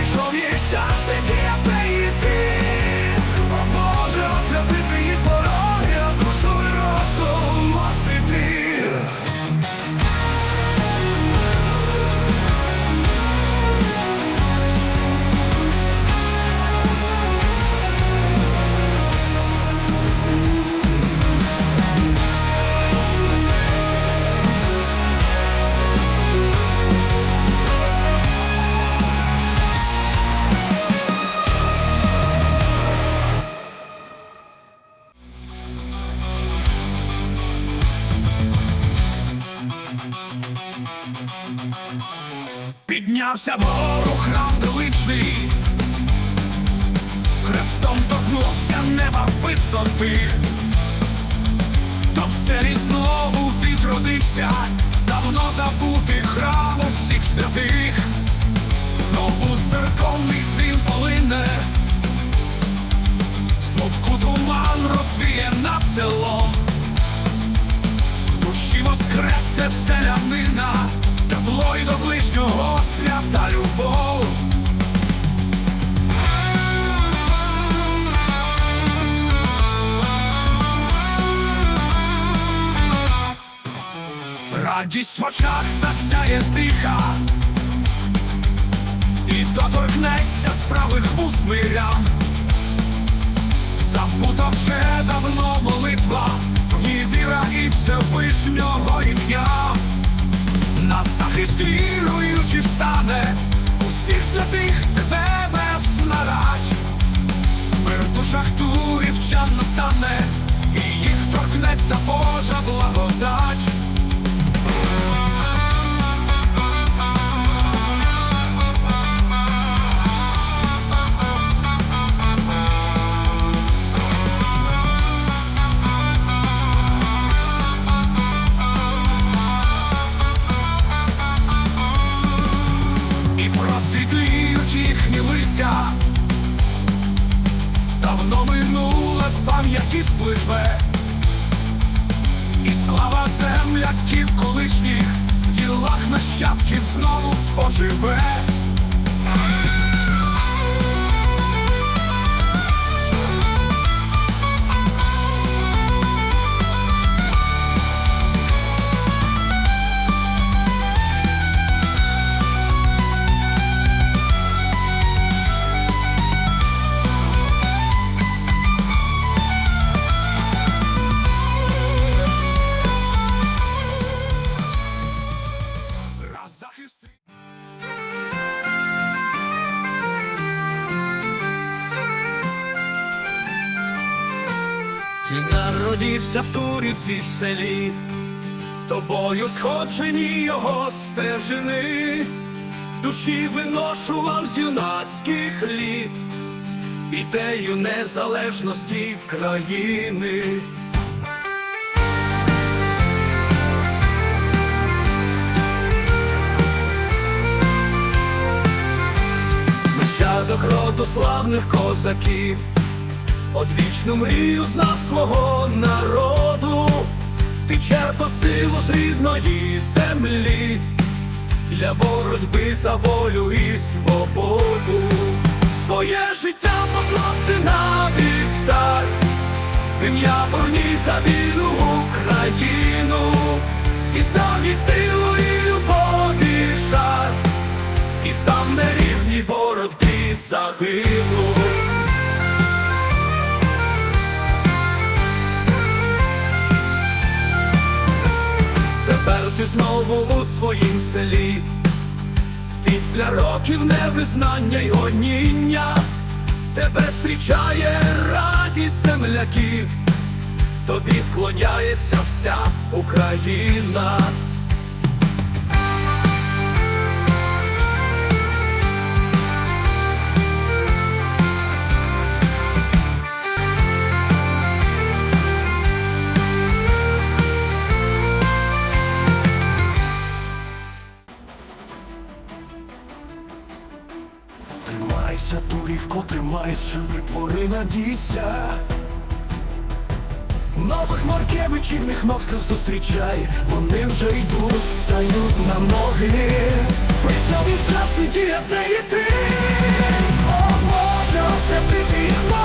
прийшов їх час іде Піднявся вгору храм величний, хрестом торкнувся неба висоти, то все знову відродився, давно забутий храм усіх святих, знову церковний дзвін полине, смутку туман розвіє над селом. В душі воскресне вселянина, тепло й до ближнього свята любов. Радість в очах засяє тиха, і доторкнеться з правих вуст мирян. Забута вже давно молитва, ній віра і Всевишнього ім'я. Захист віруючи стане, усіх святих небес радь. Мир в душах настане, і їх торкнеться Божа благодать. Їхні. Давно минуле в пам'яті спливе, і слава земляків колишніх в ділах нащадків знову оживе. Ти народився в Турівці в селі, тобою сходжені його стежини, в душі виношував з юнацьких літ, ідею незалежності в країни. Нащадок роду славних козаків, одвічну мрію знав свого народу, ти черпав силу з рідної землі, для боротьби за волю і свободу. Своє життя поклав ти на вівтар, в ім'я борні за вільну Україну, віддав їй силу і любові жар. І сам на рівні боротьбі загинув. Тепер ти знову у своїм селі, після років невизнання й гоніння, тебе зустрічає радість земляків, тобі вклоняється вся Україна. Тримайся, Турівко, тримайся, витвори, надійся. Нових Маркевичів Міхновських зустрічай, вони вже йдуть, стають на ноги. Прийшов і час і діяти йти. О, душу і розум